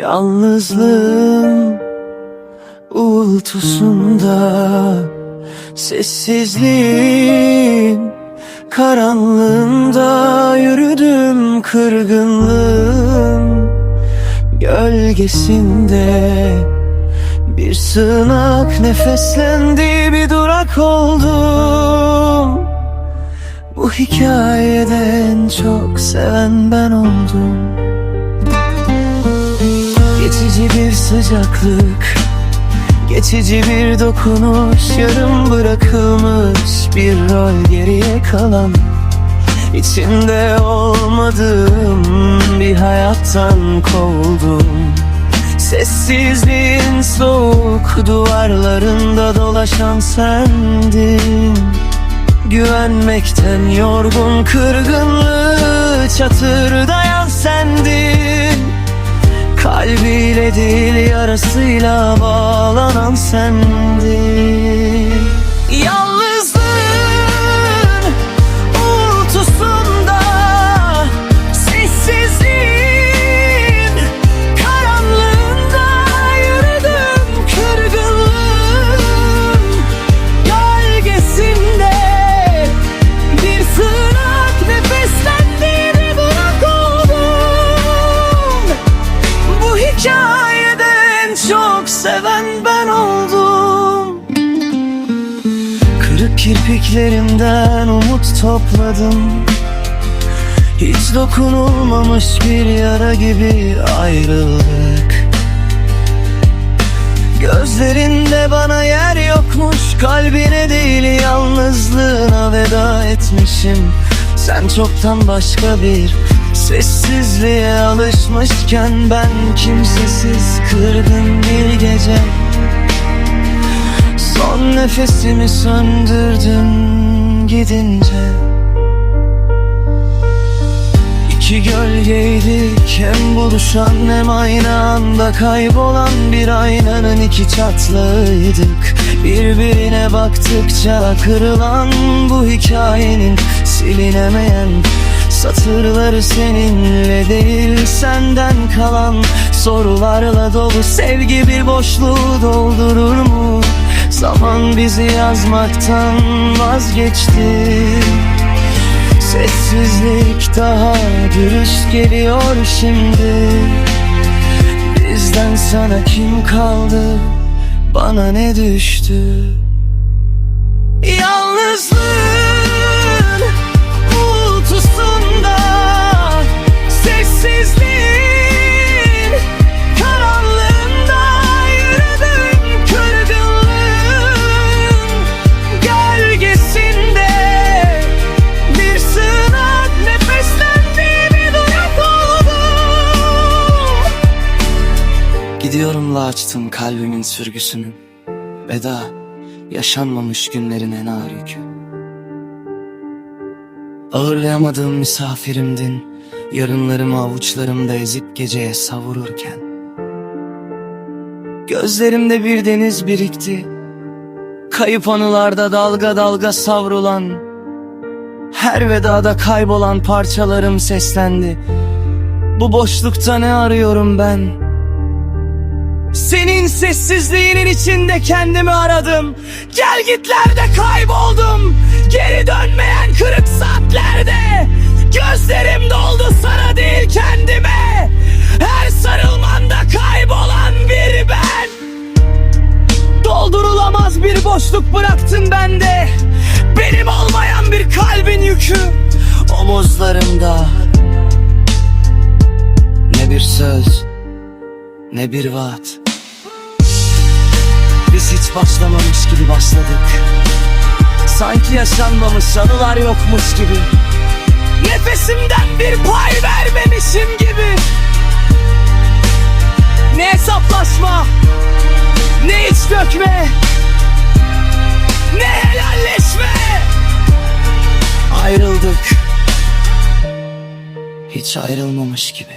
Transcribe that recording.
Yalnızlığın uğultusunda Sessizliğin karanlığında Yürüdüm kırgınlığın gölgesinde. Bir sığınak nefeslendi bir durak oldum. Bu hikayede en çok seven ben oldum Geçici bir sıcaklık Geçici bir dokunuş Yarım bırakılmış bir rol geriye kalan İçinde olmadığım bir hayattan kovuldum Sessizliğin soğuk duvarlarında dolaşan sendin. Güvenmekten yorgun kırgınlığı çatırdayan sendin Kalbiyle değil yarasıyla bağlanan sendin seven ben oldum. Kırık kirpiklerimden umut topladım. Hiç dokunulmamış bir yara gibi ayrıldık Gözlerinde bana yer yokmuş Kalbine değil yalnızlığına veda etmişim. Sen çoktan başka bir sessizliğe alışmışken Ben kimsesiz kırgın bir gece. Son nefesimi söndürdüm gidince. İki gölgeydik hem buluşan hem aynı anda kaybolan bir aynanın iki çatlağıydık Birbirine baktıkça kırılan bu hikayenin silinemeyen Satırları seninle değil senden kalan Sorularla dolu. Sevgi bir boşluğu doldurur mu? Zaman bizi yazmaktan vazgeçti. Sessizlik daha dürüst geliyor şimdi. Bizden sana kim kaldı? Bana ne düştü? Yalnızlığın Gidiyorumla açtım kalbimin sürgüsünü. Veda yaşanmamış günlerin en ağır yükü. Ağırlayamadığım misafirimdin. Yarınlarımı avuçlarımda ezip geceye savururken. Gözlerimde bir deniz birikti. Kayıp anılarda dalga dalga savrulan. Her vedada kaybolan parçalarım seslendi. Bu boşlukta ne arıyorum ben? Senin sessizliğinin içinde kendimi aradım. Gel gitlerde kayboldum. Geri dönmeyen kırık saatlerde. Gözlerim doldu sana değil kendime. Her sarılmanda kaybolan bir ben. Doldurulamaz bir boşluk bıraktın bende. Benim olmayan bir kalbin yükü. Omuzlarımda Ne bir söz Ne bir vaat biz hiç başlamamış gibi başladık. Sanki yaşanmamış anılar yokmuş gibi. Nefesimden bir pay vermemişim gibi. Ne hesaplaşma Ne iç dökme Ne helalleşme. Ayrıldık. Hiç ayrılmamış gibi